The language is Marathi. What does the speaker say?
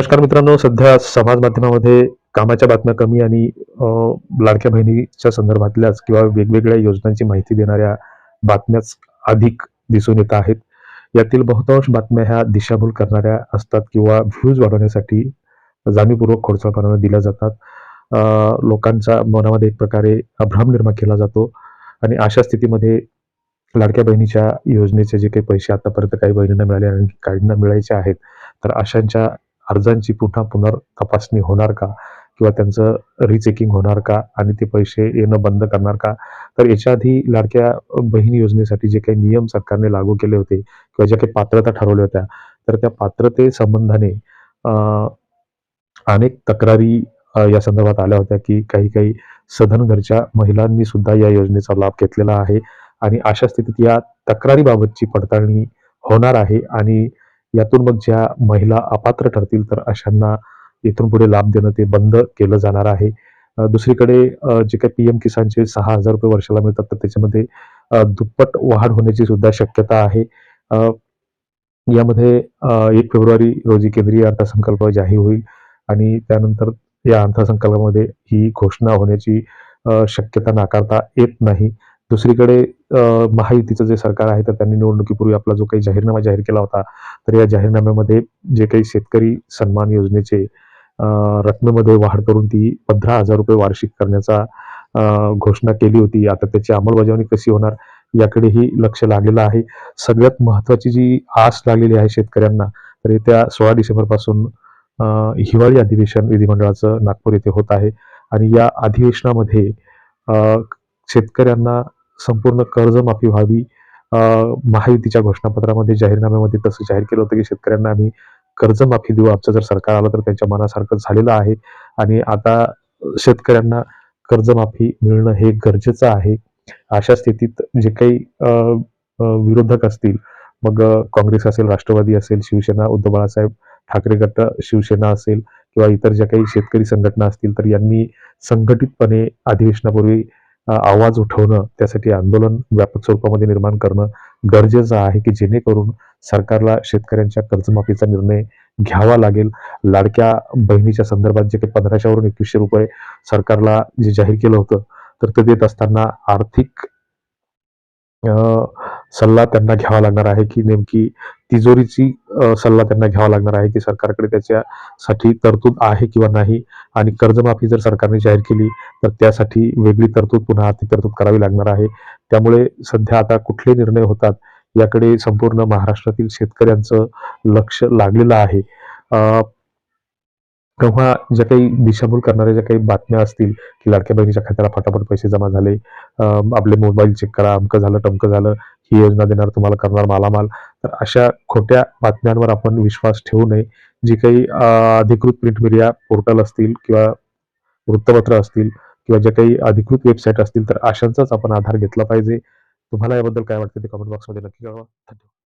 नमस्कार मित्रांनो सध्या समाज माध्यमामध्ये कामाच्या बातम्या कमी आणि लाडक्या बहिणीच्या संदर्भातल्याच किंवा वेगवेगळ्या योजनांची माहिती देणाऱ्या बातम्याच अधिक दिसून येत आहेत. यातील बहुतांश बातम्या ह्या दिशाभूल करणाऱ्या असतात किंवा व्ह्यूज वाढवण्यासाठी जाणीवपूर्वक खोडसाळपणाने दिल्या जातात. लोकांचा मनामध्ये एक प्रकारे भ्रम निर्माण केला जातो आणि अशा स्थितीमध्ये लाडक्या बहिणीच्या योजनेचे जे काही पैसे आतापर्यंत काही बहिणींना मिळाले आणि काहींना मिळायचे आहेत तर अशांच्या अर्जांची पुन्हा पुनर तपासणी होणार का? किंवा त्यांचं रिचेकिंग होणार का? आणि ते पैसे येणं बंद करणार का? तर याच्या आधी लाडक्या बहीण योजनेसाठी जे काही नियम सरकारने लागू केले होते किंवा ज्या काही पात्रता ठरवल्या होत्या तर त्या पात्रते संबंधाने अनेक तक्रारी या संदर्भात आल्या होत्या की काही काही सधन घरच्या महिलांनी सुद्धा या योजनेचा लाभ घेतलेला आहे. आणि अशा स्थितीत या तक्रारीबाबतची पडताळणी होणार आहे. आणि यातून मग ज्या महिला अपात्र ठरतील तर अशांना इथून पुढे लाभ देणं ते बंद केलं जाणार आहे. दुसरीकडे जे काही पी एम किसानचे सहा हजार रुपये वर्षाला मिळतात तर त्याच्यामध्ये दुप्पट वाढ होण्याची सुद्धा शक्यता आहे. यामध्ये एक फेब्रुवारी रोजी केंद्रीय अर्थसंकल्प जाहीर होईल आणि त्यानंतर या अर्थसंकल्पामध्ये ही घोषणा होण्याची शक्यता नाकारता येत नाही. दुसरीकडे महायुतीचं जे सरकार आहे तर त्यांनी निवडणुकीपूर्वी आपला जो काही जाहीरनामा जाहीर केला होता तर या जाहीरनाम्यामध्ये जे काही शेतकरी सन्मान योजनेचे रकमेमध्ये वाढ करून ती पंधरा हजार रुपये वार्षिक करण्याचा घोषणा केली होती. आता त्याची अंमलबजावणी कशी होणार याकडेही लक्ष लागलेलं आहे. सगळ्यात महत्त्वाची जी आस लागलेली आहे शेतकऱ्यांना तर येत्या सोळा डिसेंबरपासून हिवाळी अधिवेशन विधिमंडळाचं नागपूर येथे होत आहे. आणि या अधिवेशनामध्ये शेतकऱ्यांना संपूर्ण कर्जमाफी व्हावी. महायुतीच्या घोषणापत्रामध्ये जाहीरनाम्यामध्ये तसं जाहीर केलं होतं की शेतकऱ्यांना आम्ही कर्जमाफी देऊ. आमचं जर सरकार आलं तर त्यांच्या मनासारखं झालेलं आहे. आणि आता शेतकऱ्यांना कर्जमाफी मिळणं हे गरजेचं आहे. अशा स्थितीत जे काही विरोधक असतील मग काँग्रेस असेल राष्ट्रवादी असेल शिवसेना उद्धव बाळासाहेब ठाकरे गट शिवसेना असेल किंवा इतर ज्या काही शेतकरी संघटना असतील तर यांनी संघटितपणे अधिवेशनापूर्वी आवाज उठवणं त्यासाठी आंदोलन व्यापक स्वरूपामध्ये निर्माण करणं गरजेचं आहे की जेणेकरून सरकारला शेतकऱ्यांच्या कर्जमाफीचा निर्णय घ्यावा लागेल. लाडक्या बहिणीच्या संदर्भात जे काही पंधराशेवरून एकवीसशे रुपये सरकारला जे जाहीर केलं होतं तर ते देत असताना आर्थिक अं सल्ला त्यांना घ्यावा लागणार आहे की नेमकी तिजोरीची सल्ला त्यांना घ्यावा लागणार आहे की सरकारकडे त्याच्यासाठी तरतूद आहे किंवा नाही? आणि कर्जमाफी जर सरकारने जाहीर केली तर त्यासाठी वेगळी तरतूद पुन्हा आर्थिक तरतूद करावी लागणार आहे. त्यामुळे सध्या आता कुठले निर्णय होतात याकडे संपूर्ण महाराष्ट्रातील शेतकऱ्यांचं लक्ष लागलेलं आहे. तेव्हा ज्या काही दिशाभूल करणाऱ्या ज्या काही बातम्या असतील की लाडक्या बहिणीच्या खात्याला फटाफट पैसे जमा झाले आपले मोबाईल चेक करा अमकं झालं टमकं झालं ही योजना देणार तुम्हाला करणार मालामाल. तर अशा खोट्या बातम्यांवर आपण विश्वास ठेवू नये. जी काही अधिकृत प्रिंट मीडिया पोर्टल असतील किंवा वृत्तपत्र असतील किंवा ज्या काही अधिकृत वेबसाईट असतील तर अशांचाच आपण आधार घेतला पाहिजे. तुम्हाला याबद्दल काय वाटतं ते कमेंट बॉक्समध्ये नक्की कळवा. धन्यवाद.